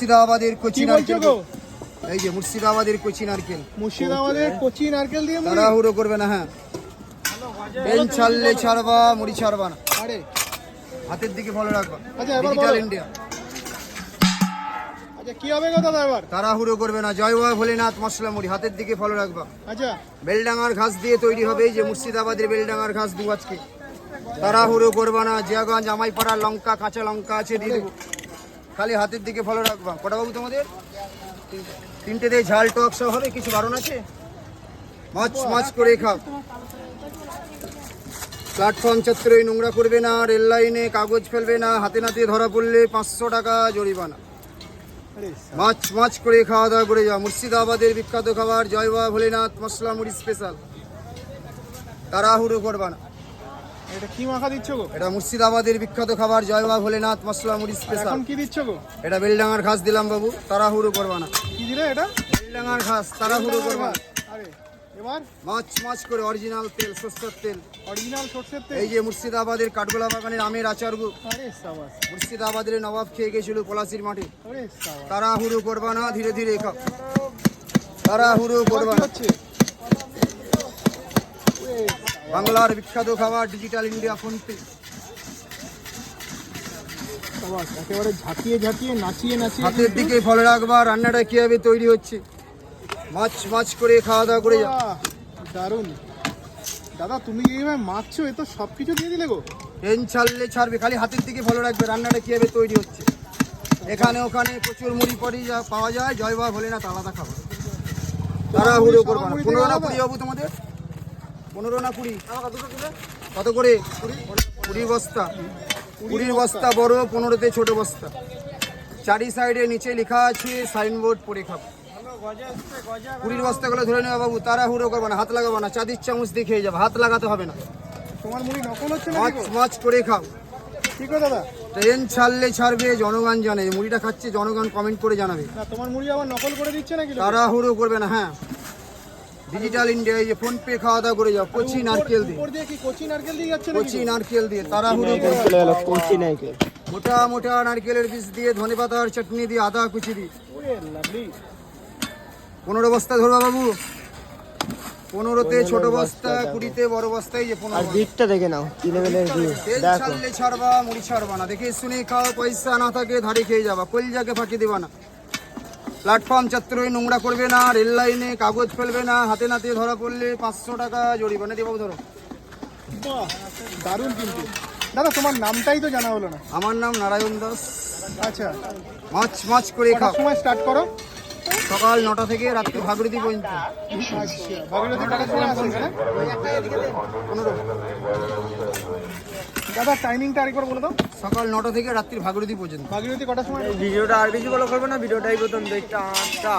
মুর্শিদাবাদের কচি নারকেল এই যে মুর্শিদাবাদের কচি নারকেল। মুর্শিদাবাদের কচি নারকেল দিয়ে তাড়াহুড়ো করবে না হ্যাঁ। পেন ছাড়লে ছাড়বা মুড়ি ছাড়বা না। আরে। হাতের দিকে ভালো রাখবা। আচ্ছা, এবার ডিজিটাল ইন্ডিয়া আচ্ছা কি হবে গো এবার? তাড়াহুড়ো করবে না। জয় বাবা ভোলেনাথ মশলা মুড়ি হাতের দিকে ফলো রাখবা। আচ্ছা। বেলডাঙ্গার ঘাস দিয়ে তৈরি হবে এই যে মুর্শিদাবাদের বেলডাঙ্গার ঘাস দু আজকে। তাড়াহুড়ো করবা না। জিয়াগঞ্জ জামাইপাড়া লঙ্কা কাঁচা লঙ্কা আছে দিয়ে দেবো। খালি হাতের দিকে ফলো রাখবা কটা বাবু তোমাদের? তিনটে দিয়ে ঝাল, টক সব হবে? কিছু বারণ আছে? মাছ মাছ করে খাও। প্ল্যাটফর্ম চত্বরে নোংরা করবে না রেল লাইনে কাগজ ফেলবে না, হাতে নাতে ধরা পড়লে পাঁচশো টাকা জরিমানা। মাছ মাছ করে খাওয়া দাওয়া করে যাও। মুর্শিদাবাদের বিখ্যাত খাবার জয় বাবা ভোলেনাথ মশলা মুড়ি স্পেশাল তাড়াহুড়ো করবা না। এটা কি মাখা দিচ্ছ গো? এটা মুর্শিদাবাদের বিখ্যাত খাবার জয় বাবা ভোলেনাথ মশলা মুড়ি স্পেশাল এখন কি দিচ্ছ গো? এটা বেলডাঙ্গার ঘাস দিলাম বাবু তাড়াহুড়ো করবা না। কি দিলে এটা? বেলডাঙ্গার ঘাস তাড়াহুড়ো করবা না। আরে এবার? মাছ মাছ করে অরিজিনাল তেল সর্ষের তেল। অরিজিনাল সর্ষের তেল? এই যে মুর্শিদাবাদের কাঠগোলা বাগানের আমের আরে সাবাস। মুর্শিদাবাদের নবাব খেয়ে গেছিল পলাশির মাঠে। আরে সাবাস। তাড়াহুড়ো করবা না ধীরে ধীরে খাও। তাড়াহুড়ো করবা না। হচ্ছে? বাংলার বিখ্যাত খাবার ডিজিটাল ইন্ডিয়া ফোনপে একেবারে ঝাঁকিয়ে ঝাঁকিয়ে নাচিয়ে নাচিয়ে হাতের দিকে ফলো রাখবা রান্নাটা কীভাবে তৈরি হচ্ছে? মাছ মাছ করে খাওয়া দাওয়া করে দারুণ। দাদা তুমি এইভাবে মাখছো এ তো সব কিছু দিয়ে দিলে গো। ট্রেন ছাড়লে ছাড়বে খালি হাতের দিকে ফলো রাখবে রান্নাটা কীভাবে তৈরি হচ্ছে? এখানে ওখানে প্রচুর মুড়ি পরি যা পাওয়া যায় জয় বাবা ভোলে না আলাদা খাবার। তারা হুড়ো করবা না। মুড়ি পনেরো না কুড়ি হব তোমাদের। পনেরো না কুড়ি? কত করে? কুড়ি বস্তা। কুড়ির বস্তা বড় পনেরোতে ছোট বস্তা। চারি সাইডে নিচে লেখা আছে সাইনবোর্ড পরে খাব। কুড়ির বস্তাগুলো ধরে নেওয়া বাবু তারা হুড়ো করবে না হাত লাগাবো না চাঁদির চামচ দিয়ে খেয়ে যাবে হাত লাগাতে হবে না। তোমার মুড়ি নকল হচ্ছে মাছ মাছ করে খাও। ঠিক দাদা। ট্রেন ছাড়লে ছাড়বে জনগণ জানে। মুড়িটা খাচ্ছে জনগণ কমেন্ট করে জানাবে। তোমার মুড়ি আবার নকল করে দিচ্ছে নাকি? তাড়াহুড়ো করবে না হ্যাঁ। ডিজিটাল ইন্ডিয়া এই যে ফোন পে খাওয়া দাওয়া করে যাও কচি নারকেল দিয়ে। উপর দিয়ে কি কচি নারকেল দিয়ে যাচ্ছে কচি নারকেল দিয়ে তাড়াহুড়ো করবে মোটা মোটা নারকেলের বীজ দিয়ে ধনে পাতার চাটনি দিয়ে আদা কুচি দিয়ে। পনেরো বস্তা ধরবা বাবু। পনেরোতে ছোট বস্তা কুড়িতে বড় বস্তায় যে পনেরো। দিকটা দেখে নাও কি লেভেলের তেল ছাড়লে ছাড়বা মুড়ি ছাড়বা না। দেখে শুনে খাওয়া পয়সা না থাকে ধারে খেয়ে যাবা। কলজাকে ফাঁকি দেবা না। প্ল্যাটফর্ম চত্বরে নোংরা করবে না রেল লাইনে কাগজ ফেলবে না হাতে নাতে ধরা পড়লে পাঁচশো টাকা জরিমানা দিয়ে বাবু ধরো দারুণ কিন্তু। দাদা তোমার নামটাই তো জানা হলো না। আমার নাম নারায়ণ দাস। আচ্ছা। মাছ মাছ করে খাও। সময় স্টার্ট করো? সকাল নটা থেকে রাত্রি ভাগরতি পর্যন্ত। আচ্ছা পনেরো। দাদা টাইমিংটা আরেকবার বলে দাও। সকাল নটা থেকে রাত্রি ভাগরতি পর্যন্ত। ভাগীরথী কটার সময়? ভিডিওটা আর বেশি বলো করব না ভিডিওটাই প্রথম দেখটা আটটা